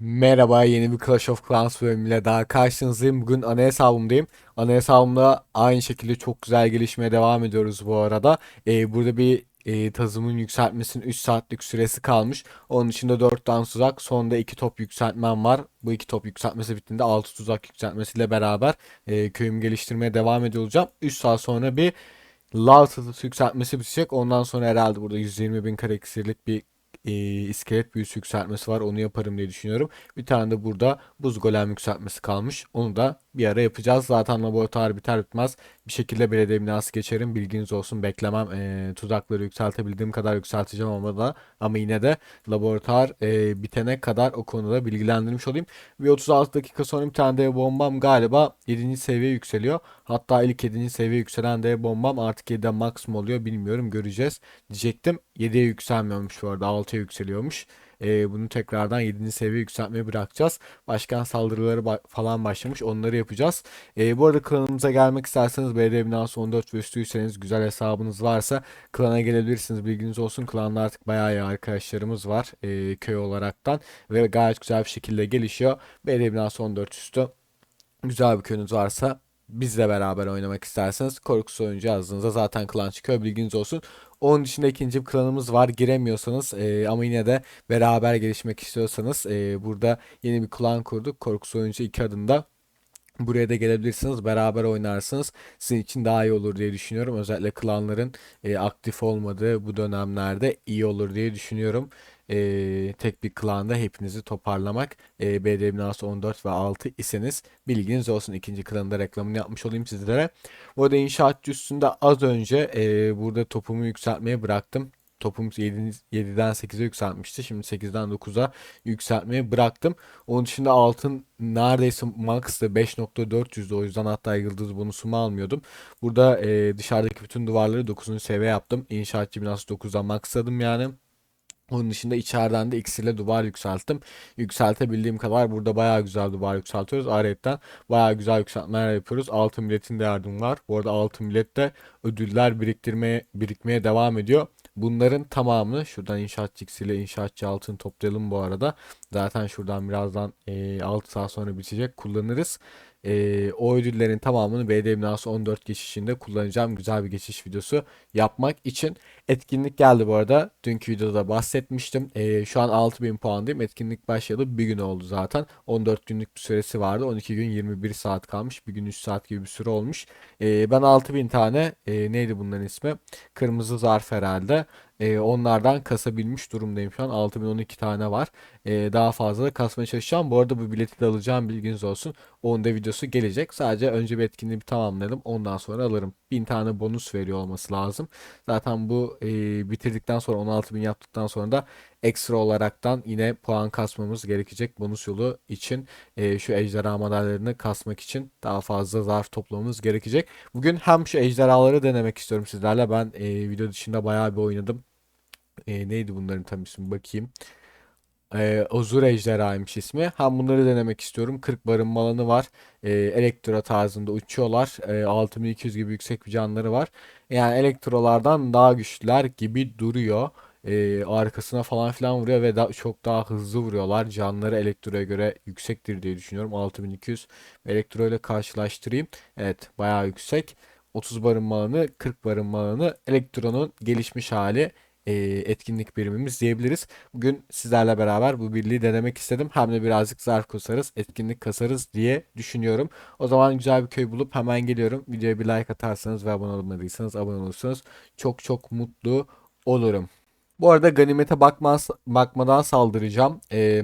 Merhaba yeni bir Clash of Clans bölümüyle daha karşınızdayım. Bugün ana hesabımdayım. Ana hesabımda aynı şekilde çok güzel gelişmeye devam ediyoruz bu arada. Ee, burada bir e, tazımın yükseltmesinin 3 saatlik süresi kalmış. Onun içinde 4 tane tuzak, sonunda 2 top yükseltmem var. Bu 2 top yükseltmesi bittiğinde 6 tuzak yükseltmesiyle beraber e, köyümü geliştirmeye devam ediyor olacağım. 3 saat sonra bir tazısı yükseltmesi bitecek. Ondan sonra herhalde burada 120 bin kare iksirlik bir e, iskelet büyüsü yükseltmesi var. Onu yaparım diye düşünüyorum. Bir tane de burada buz golem yükseltmesi kalmış. Onu da bir ara yapacağız. Zaten laboratuvar biter bitmez bir şekilde belediye binası geçerim. Bilginiz olsun beklemem. E, tuzakları yükseltebildiğim kadar yükselteceğim ama da ama yine de laboratuvar e, bitene kadar o konuda bilgilendirmiş olayım. Ve 36 dakika sonra bir tane dev bombam galiba 7. seviye yükseliyor. Hatta ilk 7. seviye yükselen dev bombam artık 7'de max mı oluyor bilmiyorum göreceğiz diyecektim. 7'ye yükselmiyormuş bu arada 6'ya yükseliyormuş. Ee, bunu tekrardan 7. seviye yükseltmeye bırakacağız. Başkan saldırıları ba- falan başlamış. Onları yapacağız. Ee, bu arada klanımıza gelmek isterseniz belediye binası 14 ve üstüyseniz güzel hesabınız varsa klana gelebilirsiniz. Bilginiz olsun. Klanda artık bayağı iyi arkadaşlarımız var. ee, köy olaraktan. Ve gayet güzel bir şekilde gelişiyor. Belediye binası 14 üstü. Güzel bir köyünüz varsa bizle beraber oynamak isterseniz korkusuz oyuncu yazdığınızda zaten klan çıkıyor bilginiz olsun. Onun dışında ikinci bir klanımız var giremiyorsanız e, ama yine de beraber gelişmek istiyorsanız e, burada yeni bir klan kurduk. Korkusuz oyuncu 2 adında. Buraya da gelebilirsiniz. Beraber oynarsınız. Sizin için daha iyi olur diye düşünüyorum. Özellikle klanların e, aktif olmadığı bu dönemlerde iyi olur diye düşünüyorum. E, tek bir klanda hepinizi toparlamak. E, BD binası 14 ve 6 iseniz bilginiz olsun. İkinci klanında reklamını yapmış olayım sizlere. Bu arada inşaatçı üstünde az önce e, burada topumu yükseltmeye bıraktım. Topum 7, 7'den 8'e yükseltmişti. Şimdi 8'den 9'a yükseltmeyi bıraktım. Onun dışında altın neredeyse max'tı 5.400'dü. O yüzden hatta yıldız bonusumu almıyordum. Burada e, dışarıdaki bütün duvarları 9. seviye yaptım. İnşaatçı binası 9'a maxladım yani. Onun dışında içeriden de iksirle duvar yükselttim. Yükseltebildiğim kadar burada bayağı güzel duvar yükseltiyoruz. Ayrıca bayağı güzel yükseltmeler yapıyoruz. Altın milletin de yardım var. Bu arada altın millet de ödüller biriktirmeye birikmeye devam ediyor. Bunların tamamını şuradan inşaatçı iksirle inşaatçı altın toplayalım bu arada. Zaten şuradan birazdan e, 6 saat sonra bitecek kullanırız. E, o ödüllerin tamamını BD binası 14 geçişinde kullanacağım. Güzel bir geçiş videosu yapmak için. Etkinlik geldi bu arada. Dünkü videoda bahsetmiştim. Ee, şu an 6000 puandayım. Etkinlik başladı. Bir gün oldu zaten. 14 günlük bir süresi vardı. 12 gün 21 saat kalmış. Bir gün 3 saat gibi bir süre olmuş. Ee, ben 6000 tane e, neydi bunların ismi? Kırmızı zarf herhalde. Onlardan kasabilmiş durumdayım şu an. 6012 tane var. Ee, daha fazla da kasmaya çalışacağım. Bu arada bu bileti de alacağım bilginiz olsun. Onun da videosu gelecek. Sadece önce bir etkinliği tamamlayalım. Ondan sonra alırım. 1000 tane bonus veriyor olması lazım. Zaten bu e, bitirdikten sonra 16.000 yaptıktan sonra da ekstra olaraktan yine puan kasmamız gerekecek bonus yolu için e, şu ejderha madalyalarını kasmak için daha fazla zarf toplamamız gerekecek. Bugün hem şu ejderhaları denemek istiyorum sizlerle. Ben e, video dışında bayağı bir oynadım. E, neydi bunların tam ismi bakayım. Ee, Azur Ejderhaymış ismi. Hem bunları denemek istiyorum. 40 barınma alanı var. Ee, elektro tarzında uçuyorlar. Ee, 6200 gibi yüksek bir canları var. Yani elektrolardan daha güçlüler gibi duruyor. Ee, arkasına falan filan vuruyor ve da, çok daha hızlı vuruyorlar. Canları elektroya göre yüksektir diye düşünüyorum. 6200 elektro ile karşılaştırayım. Evet bayağı yüksek. 30 barınma alanı, 40 barınma alanı elektronun gelişmiş hali e, etkinlik birimimiz diyebiliriz. Bugün sizlerle beraber bu birliği denemek istedim. Hem de birazcık zarf kasarız, etkinlik kasarız diye düşünüyorum. O zaman güzel bir köy bulup hemen geliyorum. Videoya bir like atarsanız ve abone olmadıysanız abone olursanız çok çok mutlu olurum. Bu arada ganimete bakmaz, bakmadan saldıracağım. Ee,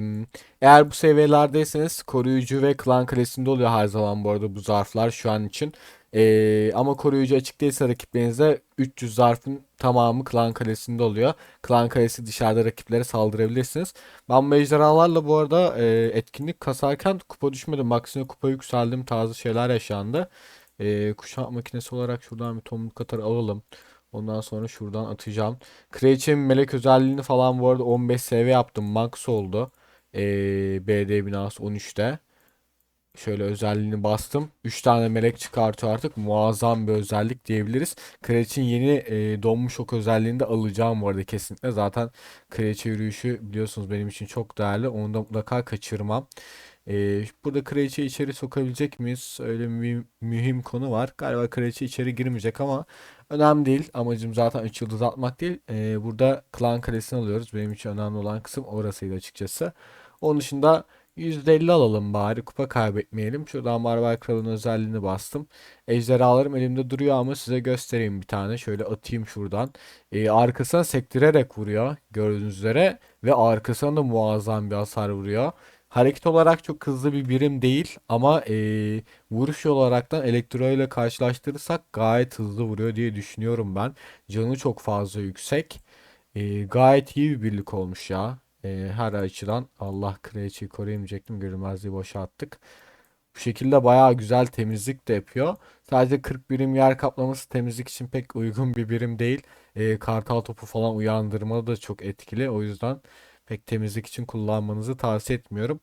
eğer bu seviyelerdeyseniz koruyucu ve klan kalesinde oluyor her zaman bu arada bu zarflar şu an için. Ee, ama koruyucu açık değilse rakiplerinizde 300 zarfın tamamı klan kalesinde oluyor. Klan kalesi dışarıda rakiplere saldırabilirsiniz. Ben bu ejderhalarla bu arada e, etkinlik kasarken kupa düşmedim. Aksine kupa yükseldim tarzı şeyler yaşandı. E, kuşat makinesi olarak şuradan bir tomruk atar alalım. Ondan sonra şuradan atacağım. Kraliçenin melek özelliğini falan bu arada 15 seviye yaptım. Max oldu. E, BD binası 13'te. Şöyle özelliğini bastım. 3 tane melek çıkartıyor artık. Muazzam bir özellik diyebiliriz. Kraliçenin yeni e, donmuş ok özelliğini de alacağım bu arada kesinlikle. Zaten kraliçe yürüyüşü biliyorsunuz benim için çok değerli. Onu da mutlaka kaçırmam. E, burada kraliçe içeri sokabilecek miyiz? Öyle bir mühim konu var. Galiba kraliçe içeri girmeyecek ama önemli değil. Amacım zaten 3 yıldız atmak değil. E, burada klan kalesini alıyoruz. Benim için önemli olan kısım orasıydı açıkçası. Onun dışında %50 alalım bari. Kupa kaybetmeyelim. Şuradan Barbar Kral'ın özelliğini bastım. Ejderhalarım elimde duruyor ama size göstereyim bir tane. Şöyle atayım şuradan. Ee, arkasına sektirerek vuruyor. Gördüğünüz üzere. Ve arkasına da muazzam bir hasar vuruyor. Hareket olarak çok hızlı bir birim değil ama ee, vuruş olaraktan elektro ile karşılaştırırsak gayet hızlı vuruyor diye düşünüyorum ben. Canı çok fazla yüksek. Ee, gayet iyi bir birlik olmuş ya. Ee, her açıdan Allah kraliçeyi koruyamayacaktım. Görünmezliği boşalttık. Bu şekilde bayağı güzel temizlik de yapıyor. Sadece 40 birim yer kaplaması temizlik için pek uygun bir birim değil. Ee, kartal topu falan uyandırma da çok etkili. O yüzden pek temizlik için kullanmanızı tavsiye etmiyorum.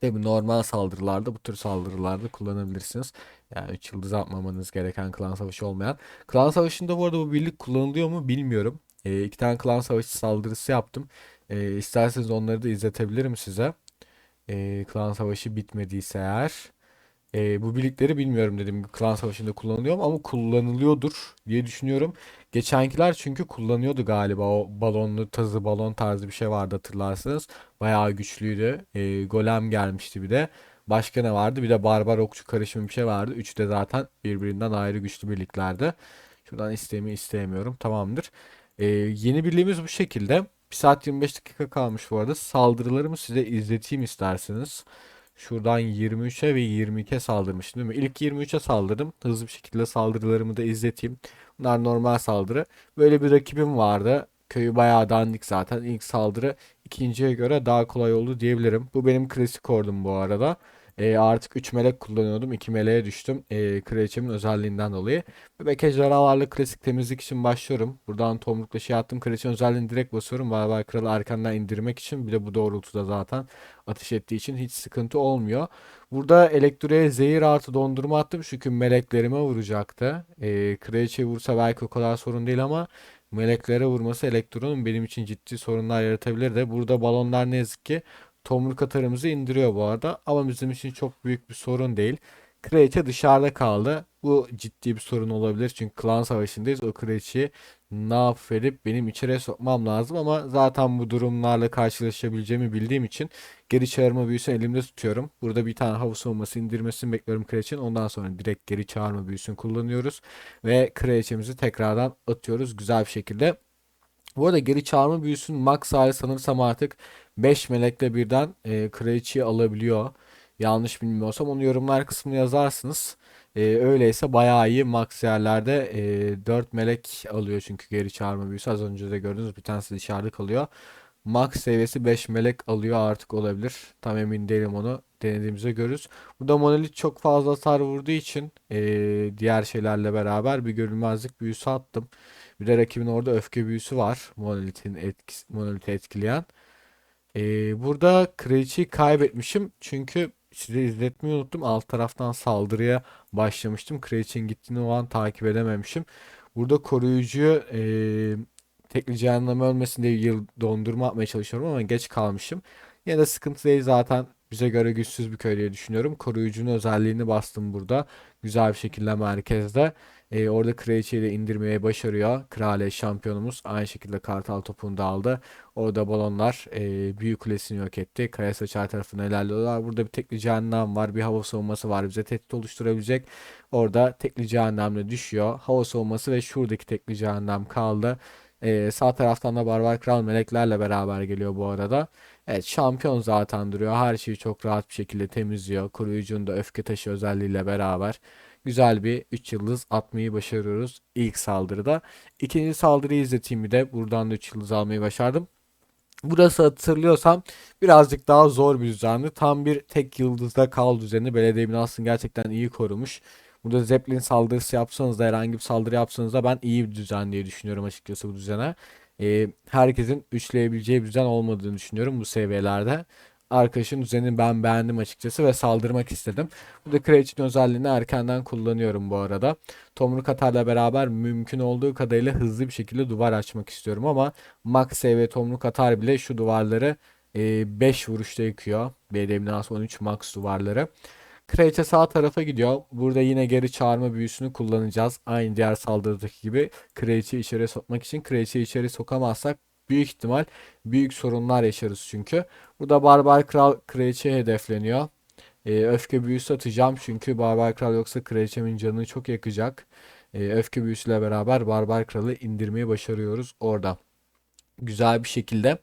Tabi normal saldırılarda bu tür saldırılarda kullanabilirsiniz. Yani 3 yıldız atmamanız gereken klan savaşı olmayan. Klan savaşında bu arada bu birlik kullanılıyor mu bilmiyorum. E, iki tane klan savaşı saldırısı yaptım. E, isterseniz onları da izletebilirim size. E, klan savaşı bitmediyse eğer. E, bu birlikleri bilmiyorum gibi klan savaşında kullanılıyor mu ama kullanılıyordur diye düşünüyorum. Geçenkiler çünkü kullanıyordu galiba o balonlu tazı balon tarzı bir şey vardı hatırlarsınız. Bayağı güçlüydü. E, golem gelmişti bir de. Başka ne vardı? Bir de barbar okçu karışımı bir şey vardı. Üçü de zaten birbirinden ayrı güçlü birliklerdi. Şuradan istemi isteyemiyorum. Tamamdır. E, yeni birliğimiz bu şekilde. 1 saat 25 dakika kalmış bu arada. Saldırılarımı size izleteyim isterseniz. Şuradan 23'e ve 22'ye saldırmıştım değil mi? İlk 23'e saldırdım. Hızlı bir şekilde saldırılarımı da izleteyim. Bunlar normal saldırı. Böyle bir rakibim vardı. Köyü bayağı dandik zaten. İlk saldırı ikinciye göre daha kolay oldu diyebilirim. Bu benim klasik ordum bu arada. E, artık 3 melek kullanıyordum. 2 meleğe düştüm. E, kraliçemin özelliğinden dolayı. Bebek ejderhalarla klasik temizlik için başlıyorum. Buradan tomrukla şey attım. Kraliçenin özelliğini direkt basıyorum. Barbar kralı erkenden indirmek için. Bir de bu doğrultuda zaten ateş ettiği için hiç sıkıntı olmuyor. Burada elektriğe zehir artı dondurma attım. Çünkü meleklerime vuracaktı. E, kraliçeyi vursa belki o kadar sorun değil ama meleklere vurması elektronun benim için ciddi sorunlar yaratabilir de. Burada balonlar ne yazık ki Tomruk atarımızı indiriyor bu arada. Ama bizim için çok büyük bir sorun değil. Kraliçe dışarıda kaldı. Bu ciddi bir sorun olabilir. Çünkü klan savaşındayız. O kraliçeyi ne yapıp benim içeriye sokmam lazım. Ama zaten bu durumlarla karşılaşabileceğimi bildiğim için geri çağırma büyüsünü elimde tutuyorum. Burada bir tane hava savunması indirmesini bekliyorum kraliçenin. Ondan sonra direkt geri çağırma büyüsünü kullanıyoruz. Ve kraliçemizi tekrardan atıyoruz güzel bir şekilde. Bu arada geri çağırma büyüsünün max hali sanırsam artık 5 melekle birden e, kraliçeyi alabiliyor. Yanlış bilmiyorsam onu yorumlar kısmına yazarsınız. E, öyleyse bayağı iyi max yerlerde e, 4 melek alıyor çünkü geri çağırma büyüsü. Az önce de gördünüz bir tanesi dışarıda kalıyor. Max seviyesi 5 melek alıyor artık olabilir. Tam emin değilim onu. Denediğimizde görürüz. Burada monolit çok fazla hasar vurduğu için e, diğer şeylerle beraber bir görünmezlik büyüsü attım. Bir de rakibin orada öfke büyüsü var. Monolith'in etkisi, monolith'i etkileyen. Ee, burada kraliçeyi kaybetmişim. Çünkü size izletmeyi unuttum. Alt taraftan saldırıya başlamıştım. Kraliçenin gittiğini o an takip edememişim. Burada koruyucuyu e, tekli cehenneme ölmesin diye yıl dondurma atmaya çalışıyorum ama geç kalmışım. Yine de sıkıntı değil zaten bize göre güçsüz bir köy diye düşünüyorum. Koruyucunun özelliğini bastım burada. Güzel bir şekilde merkezde. E, orada kraliçeyi de indirmeye başarıyor. Kraliye şampiyonumuz aynı şekilde kartal topunu da aldı. Orada balonlar e, büyük kulesini yok etti. Kaya saçar tarafına ilerliyorlar. Burada bir tekli cehennem var. Bir hava savunması var. Bize tehdit oluşturabilecek. Orada tekli cehennemle düşüyor. Hava savunması ve şuradaki tekli cehennem kaldı. E, sağ taraftan da Barbar Kral meleklerle beraber geliyor bu arada. Evet şampiyon zaten duruyor. Her şeyi çok rahat bir şekilde temizliyor. Koruyucunun da öfke taşı özelliğiyle beraber güzel bir 3 yıldız atmayı başarıyoruz ilk saldırıda. İkinci saldırıyı izleteyim bir de. Buradan da 3 yıldız almayı başardım. Burası hatırlıyorsam birazcık daha zor bir düzendi. Tam bir tek yıldızda kal düzeni. Belediye binasını gerçekten iyi korumuş. Burada Zeppelin saldırısı yapsanız da herhangi bir saldırı yapsanız da ben iyi bir düzen diye düşünüyorum açıkçası bu düzene. Ee, herkesin üçleyebileceği bir düzen olmadığını düşünüyorum bu seviyelerde. Arkadaşın düzenini ben beğendim açıkçası ve saldırmak istedim. Burada Kraliçenin özelliğini erkenden kullanıyorum bu arada. Tomruk atarla beraber mümkün olduğu kadarıyla hızlı bir şekilde duvar açmak istiyorum ama Max ve Tomruk atar bile şu duvarları 5 vuruşta yıkıyor. BDM'den 13 Max duvarları. Kraliçe sağ tarafa gidiyor. Burada yine geri çağırma büyüsünü kullanacağız. Aynı diğer saldırıdaki gibi kraliçeyi içeri sokmak için. Kraliçeyi içeri sokamazsak büyük ihtimal büyük sorunlar yaşarız çünkü. Burada Barbar Kral kraliçe hedefleniyor. Ee, öfke büyüsü atacağım çünkü Barbar Kral yoksa kraliçemin canını çok yakacak. Ee, öfke büyüsüyle beraber Barbar Kral'ı indirmeyi başarıyoruz orada. Güzel bir şekilde.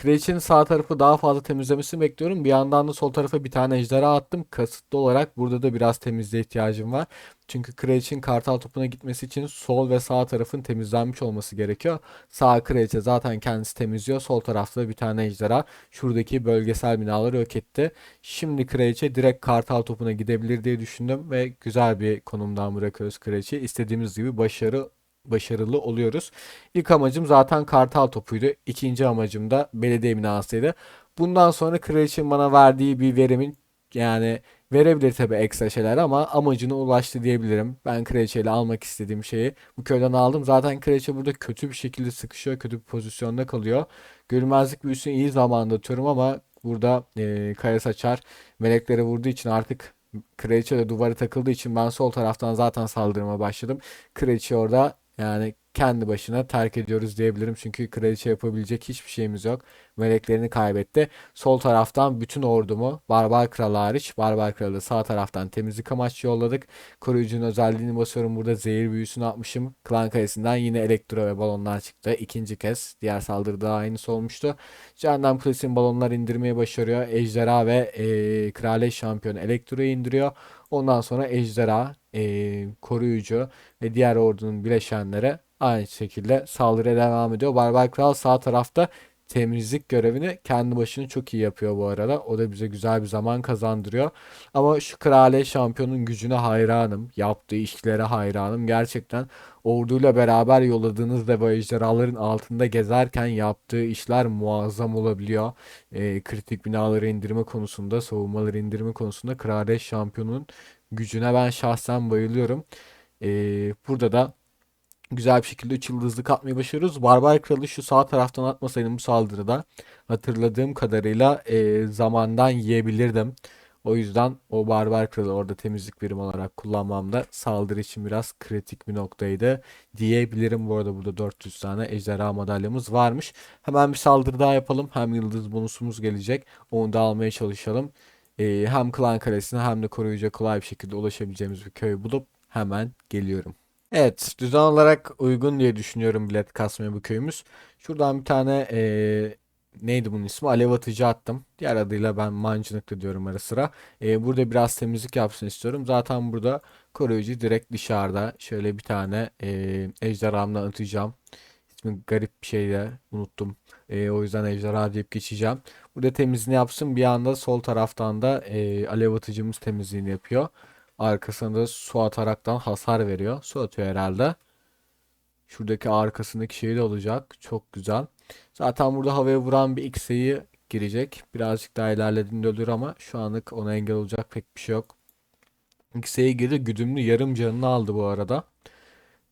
Kraliçenin sağ tarafı daha fazla temizlemesini bekliyorum. Bir yandan da sol tarafa bir tane ejderha attım. Kasıtlı olarak burada da biraz temizliğe ihtiyacım var. Çünkü kraliçenin kartal topuna gitmesi için sol ve sağ tarafın temizlenmiş olması gerekiyor. Sağ kraliçe zaten kendisi temizliyor. Sol tarafta bir tane ejderha şuradaki bölgesel binaları yok etti. Şimdi kraliçe direkt kartal topuna gidebilir diye düşündüm ve güzel bir konumdan bırakıyoruz kraliçeyi. İstediğimiz gibi başarı başarılı oluyoruz. İlk amacım zaten kartal topuydu. İkinci amacım da belediye binasıydı. Bundan sonra kraliçenin bana verdiği bir verimin yani verebilir tabi ekstra şeyler ama amacına ulaştı diyebilirim. Ben kraliçeyle almak istediğim şeyi bu köyden aldım. Zaten kraliçe burada kötü bir şekilde sıkışıyor. Kötü bir pozisyonda kalıyor. Görünmezlik büyüsünü iyi zamanda atıyorum ama burada e, kaya saçar meleklere vurduğu için artık Kraliçe de duvara takıldığı için ben sol taraftan zaten saldırıma başladım. Kraliçe orada yani kendi başına terk ediyoruz diyebilirim. Çünkü kraliçe yapabilecek hiçbir şeyimiz yok. Meleklerini kaybetti. Sol taraftan bütün ordumu Barbar Kralı hariç Barbar Kralı sağ taraftan temizlik amaçlı yolladık. Koruyucunun özelliğini basıyorum. Burada zehir büyüsünü atmışım. Klan kalesinden yine elektro ve balonlar çıktı. İkinci kez. Diğer saldırıda aynısı olmuştu. Cehennem Kulesi'nin balonlar indirmeyi başarıyor. Ejderha ve e, Kraliçe şampiyonu elektroyu indiriyor. Ondan sonra ejderha, e, koruyucu ve diğer ordunun bileşenleri aynı şekilde saldırıya devam ediyor. Barbar Kral sağ tarafta temizlik görevini kendi başına çok iyi yapıyor bu arada. O da bize güzel bir zaman kazandırıyor. Ama şu kraliye şampiyonun gücüne hayranım. Yaptığı işlere hayranım. Gerçekten orduyla beraber yolladığınız dev ejderhaların altında gezerken yaptığı işler muazzam olabiliyor. E, kritik binaları indirme konusunda, savunmaları indirme konusunda kraliye şampiyonun gücüne ben şahsen bayılıyorum. E, burada da güzel bir şekilde 3 yıldızlık atmayı başarıyoruz. Barbar Kralı şu sağ taraftan atmasaydım bu saldırıda hatırladığım kadarıyla e, zamandan yiyebilirdim. O yüzden o Barbar Kralı orada temizlik birimi olarak kullanmamda saldırı için biraz kritik bir noktaydı diyebilirim. Bu arada burada 400 tane ejderha madalyamız varmış. Hemen bir saldırı daha yapalım. Hem yıldız bonusumuz gelecek. Onu da almaya çalışalım. E, hem klan kalesine hem de koruyucuya kolay bir şekilde ulaşabileceğimiz bir köy bulup hemen geliyorum. Evet, düzen olarak uygun diye düşünüyorum bilet kasmaya bu köyümüz. Şuradan bir tane eee, neydi bunun ismi? Alev atıcı attım. Diğer adıyla ben mancınıklı diyorum ara sıra. Eee, burada biraz temizlik yapsın istiyorum. Zaten burada koruyucu direkt dışarıda. Şöyle bir tane eee ejderhamla atacağım. İsmi garip bir şey de unuttum. Eee, o yüzden ejderha deyip geçeceğim. Burada temizliğini yapsın. Bir anda sol taraftan da eee alev atıcımız temizliğini yapıyor. Arkasında su ataraktan hasar veriyor. Su atıyor herhalde. Şuradaki arkasındaki şey de olacak. Çok güzel. Zaten burada havaya vuran bir X'e'yi girecek. Birazcık daha ilerlediğinde ölür ama şu anlık ona engel olacak pek bir şey yok. X'e'ye girdi. Güdümlü yarım canını aldı bu arada.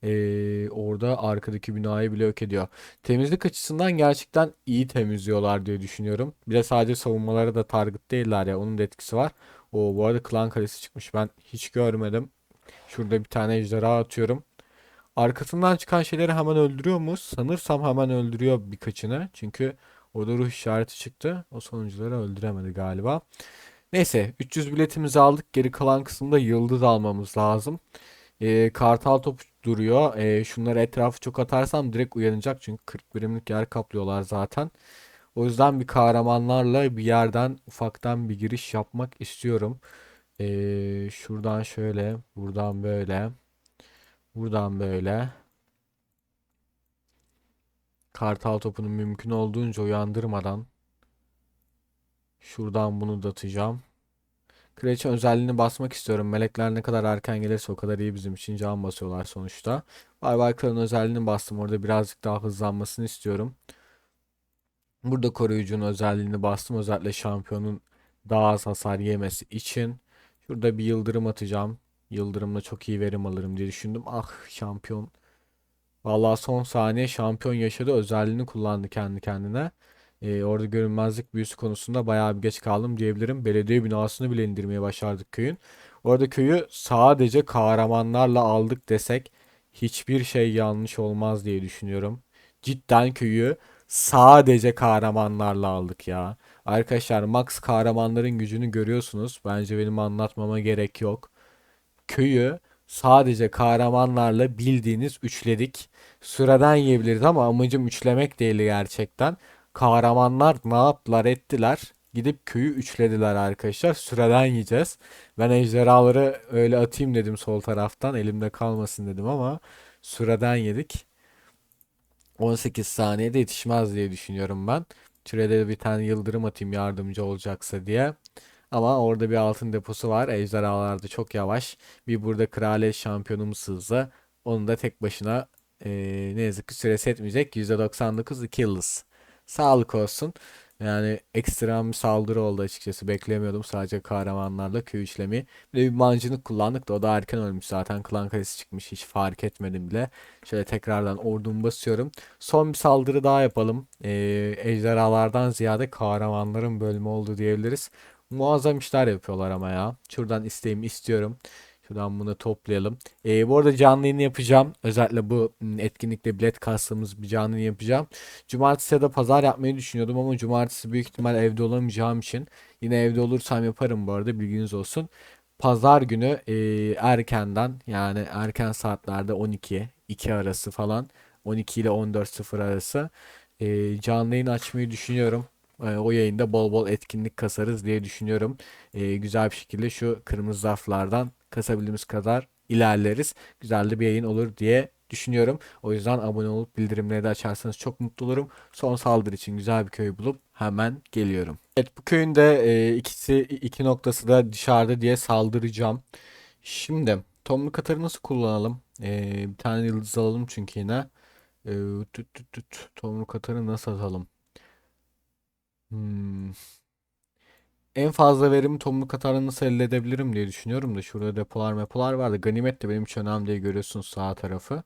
Ee, orada arkadaki binayı bile yok ediyor. Temizlik açısından gerçekten iyi temizliyorlar diye düşünüyorum. Bir de sadece savunmalara da target değiller ya. Onun da etkisi var. O bu arada klan kalesi çıkmış. Ben hiç görmedim. Şurada bir tane ejderha atıyorum. Arkasından çıkan şeyleri hemen öldürüyor mu? Sanırsam hemen öldürüyor birkaçını. Çünkü orada ruh işareti çıktı. O sonuncuları öldüremedi galiba. Neyse 300 biletimizi aldık. Geri kalan kısımda yıldız almamız lazım. Ee, kartal top duruyor. Ee, şunları etrafı çok atarsam direkt uyanacak. Çünkü 40 birimlik yer kaplıyorlar zaten. O yüzden bir kahramanlarla bir yerden ufaktan bir giriş yapmak istiyorum. Ee, şuradan şöyle, buradan böyle, buradan böyle. Kartal topunu mümkün olduğunca uyandırmadan şuradan bunu da atacağım. Kraliçe özelliğini basmak istiyorum. Melekler ne kadar erken gelirse o kadar iyi bizim için can basıyorlar sonuçta. Barbar Kral'ın özelliğini bastım. Orada birazcık daha hızlanmasını istiyorum. Burada koruyucunun özelliğini bastım. Özellikle şampiyonun daha az hasar yemesi için. Şurada bir yıldırım atacağım. Yıldırımla çok iyi verim alırım diye düşündüm. Ah şampiyon. Vallahi son saniye şampiyon yaşadı. Özelliğini kullandı kendi kendine. Ee, orada görünmezlik büyüsü konusunda bayağı bir geç kaldım diyebilirim. Belediye binasını bile indirmeye başardık köyün. Orada köyü sadece kahramanlarla aldık desek hiçbir şey yanlış olmaz diye düşünüyorum. Cidden köyü sadece kahramanlarla aldık ya. Arkadaşlar Max kahramanların gücünü görüyorsunuz. Bence benim anlatmama gerek yok. Köyü sadece kahramanlarla bildiğiniz üçledik. Süreden yiyebiliriz ama amacım üçlemek değil gerçekten. Kahramanlar ne yaptılar ettiler. Gidip köyü üçlediler arkadaşlar. Süreden yiyeceğiz. Ben ejderhaları öyle atayım dedim sol taraftan. Elimde kalmasın dedim ama süreden yedik. 18 saniyede yetişmez diye düşünüyorum ben. Sürede bir tane yıldırım atayım yardımcı olacaksa diye. Ama orada bir altın deposu var. Ejderhalar da çok yavaş. Bir burada kraliyet şampiyonumuz hızlı. Onu da tek başına eee, ne yazık ki süresi etmeyecek. %99 2 yıldız. Sağlık olsun. Yani ekstrem bir saldırı oldu açıkçası. Beklemiyordum sadece kahramanlarla köy işlemi. Bir de bir mancınık kullandık da o da erken ölmüş zaten. Klan kalesi çıkmış hiç fark etmedim bile. Şöyle tekrardan ordumu basıyorum. Son bir saldırı daha yapalım. Ee, ejderhalardan ziyade kahramanların bölümü oldu diyebiliriz. Muazzam işler yapıyorlar ama ya. Şuradan isteğimi istiyorum. Şuradan bunu toplayalım. Ee, bu arada canlı yayın yapacağım. Özellikle bu m, etkinlikte bilet kastığımız bir canlı yayın yapacağım. Cumartesi ya da pazar yapmayı düşünüyordum ama cumartesi büyük ihtimal evde olamayacağım için yine evde olursam yaparım bu arada bilginiz olsun. Pazar günü e, erkenden yani erken saatlerde 12 2 arası falan 12 ile 14.00 arası e, canlı yayın açmayı düşünüyorum. E, o yayında bol bol etkinlik kasarız diye düşünüyorum. E, güzel bir şekilde şu kırmızı zarflardan kasabildiğimiz kadar ilerleriz. Güzel de bir yayın olur diye düşünüyorum. O yüzden abone olup bildirimleri de açarsanız çok mutlu olurum. Son saldırı için güzel bir köy bulup hemen geliyorum. Evet bu köyün de e, ikisi iki noktası da dışarıda diye saldıracağım. Şimdi tomruk atarı nasıl kullanalım? E, bir tane yıldız alalım çünkü yine. E, tüt tüt tüt. Tomruk atarı nasıl atalım? Hmm. En fazla verimi tomruk atarla nasıl elde edebilirim diye düşünüyorum da şurada depolar mepolar vardı. Ganimet de benim için önemli diye görüyorsunuz sağ tarafı.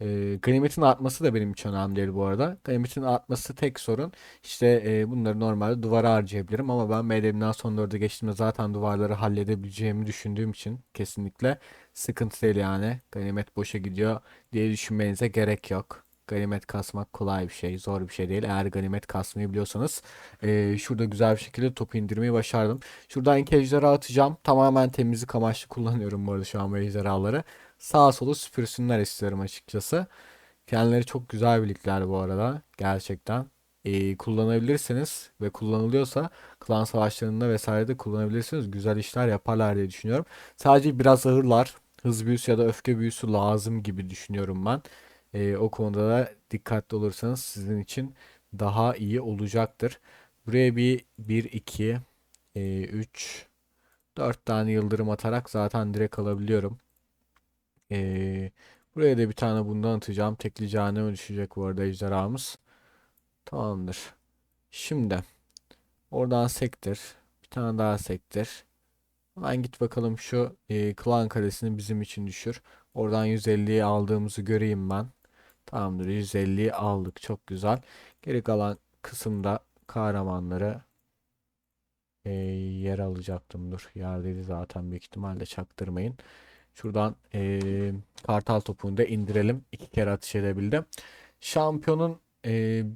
E, ganimetin artması da benim için önemli değil bu arada. Ganimetin artması tek sorun. İşte e, bunları normalde duvara harcayabilirim ama ben Meydemden son 4'e geçtiğimde zaten duvarları halledebileceğimi düşündüğüm için kesinlikle sıkıntı değil yani. Ganimet boşa gidiyor diye düşünmenize gerek yok. Ganimet kasmak kolay bir şey, zor bir şey değil. Eğer ganimet kasmayı biliyorsanız e, şurada güzel bir şekilde topu indirmeyi başardım. Şuradan ejderha atacağım. Tamamen temizlik amaçlı kullanıyorum bu arada şu an bu ejderhaları sağa solu süpürsünler istiyorum açıkçası. Kendileri çok güzel birlikler bu arada. Gerçekten. Ee, kullanabilirsiniz ve kullanılıyorsa klan savaşlarında vesairede kullanabilirsiniz. Güzel işler yaparlar diye düşünüyorum. Sadece biraz ağırlar. Hız büyüsü ya da öfke büyüsü lazım gibi düşünüyorum ben. Ee, o konuda da dikkatli olursanız sizin için daha iyi olacaktır. Buraya bir 1, 2, 3, 4 tane yıldırım atarak zaten direkt alabiliyorum. Ee, buraya da bir tane bundan atacağım. Tekli cehenneme düşecek bu arada ejderhamız. Tamamdır. Şimdi oradan sektir. Bir tane daha sektir. Hemen git bakalım şu e, klan karesini bizim için düşür. Oradan 150'yi aldığımızı göreyim ben. Tamamdır 150'yi aldık. Çok güzel. Geri kalan kısımda kahramanları e, yer alacaktım. Dur yerdeydi zaten büyük ihtimalle çaktırmayın. Şuradan eee, kartal topuğunu da indirelim. İki kere atış edebildim. Şampiyonun eee,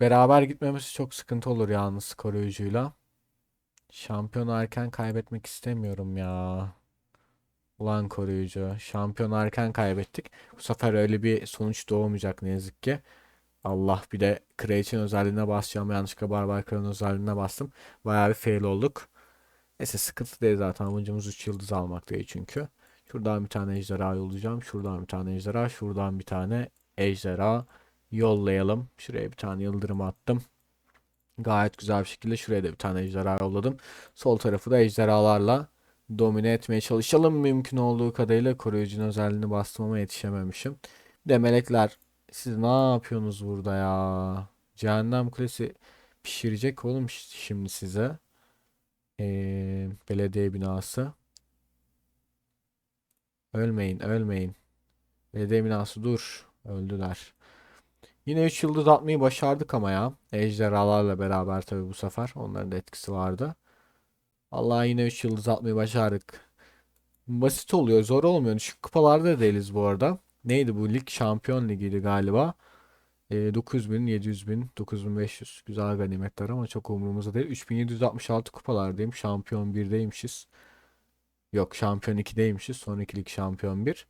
beraber gitmemesi çok sıkıntı olur yalnız koruyucuyla. Şampiyonu erken kaybetmek istemiyorum ya. Ulan koruyucu. Şampiyonu erken kaybettik. Bu sefer öyle bir sonuç doğmayacak ne yazık ki. Allah bir de Kraliçenin özelliğine basacağım. Yanlışlıkla Barbar Kral'ın özelliğine bastım. Bayağı bir fail olduk. Neyse sıkıntı değil zaten. Amacımız 3 yıldız almak değil çünkü. Şuradan bir tane ejderha yollayacağım. Şuradan bir tane ejderha. Şuradan bir tane ejderha yollayalım. Şuraya bir tane yıldırım attım. Gayet güzel bir şekilde şuraya da bir tane ejderha yolladım. Sol tarafı da ejderhalarla domine etmeye çalışalım. Mümkün olduğu kadarıyla koruyucunun özelliğini bastım ama yetişememişim. Bir de melekler siz ne yapıyorsunuz burada ya? Cehennem Kulesi pişirecek oğlum şimdi size. Ee, belediye binası. Ölmeyin, ölmeyin. Belediye binası dur. Öldüler. Yine 3 yıldız atmayı başardık ama ya. Ejderhalarla beraber tabii bu sefer. Onların da etkisi vardı. Allah yine 3 yıldız atmayı başardık. Basit oluyor, zor olmuyor. Düşük kupalarda değiliz bu arada. Neydi bu lig? Şampiyon Ligi'ydi galiba. E, 9000, 7000, 9500 güzel ganimetler ama çok umurumuzda değil. 3766 kupalardayım. Şampiyon 1'deymişiz. Yok, şampiyon 2'deymişiz. Sonraki lig şampiyon 1.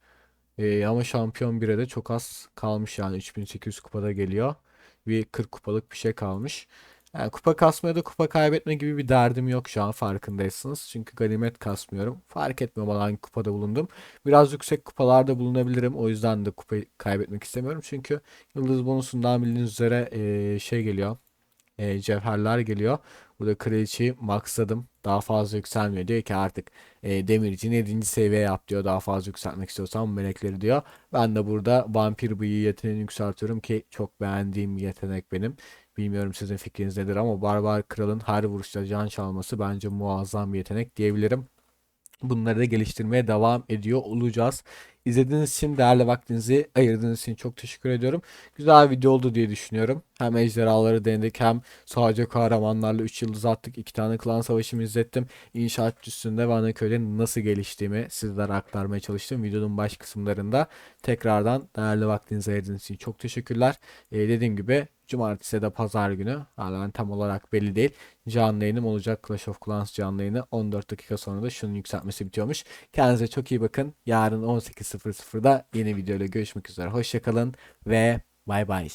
E, ama şampiyon 1'e de çok az kalmış yani 3800 kupada geliyor. Bir 40 kupalık bir şey kalmış. Yani kupa kasmaya da kupa kaybetme gibi bir derdim yok şu an farkındaysınız. Çünkü ganimet kasmıyorum. Fark etmiyor bana hangi kupada bulundum. Biraz yüksek kupalarda bulunabilirim. O yüzden de kupayı kaybetmek istemiyorum. Çünkü yıldız bonusundan bildiğiniz üzere eee, şey geliyor. Eee, cevherler geliyor. Burada kraliçeyi maxladım. Daha fazla yükselmiyor. Diyor ki artık eee demircini 7. seviye yap diyor. Daha fazla yükseltmek istiyorsan melekleri diyor. Ben de burada vampir bıyığı yeteneğini yükseltiyorum ki çok beğendiğim yetenek benim. Bilmiyorum sizin fikriniz nedir ama Barbar Kral'ın her vuruşta can çalması bence muazzam bir yetenek diyebilirim. Bunları da geliştirmeye devam ediyor olacağız. İzlediğiniz için, değerli vaktinizi ayırdığınız için çok teşekkür ediyorum. Güzel bir video oldu diye düşünüyorum. Hem ejderhaları denedik hem sadece kahramanlarla 3 yıldız attık. 2 tane klan savaşımı izlettim. İnşaat üstünde ve Anaköy'de nasıl geliştiğimi sizlere aktarmaya çalıştım. Videonun baş kısımlarında tekrardan değerli vaktinizi ayırdığınız için çok teşekkürler. Ee, dediğim gibi Cumartesi ya da pazar günü hala tam olarak belli değil. Canlı yayınım olacak. Clash of Clans canlı yayını 14 dakika sonra da şunun yükseltmesi bitiyormuş. Kendinize çok iyi bakın. Yarın 18.00'da yeni videoyla görüşmek üzere. Hoşçakalın ve bay bay.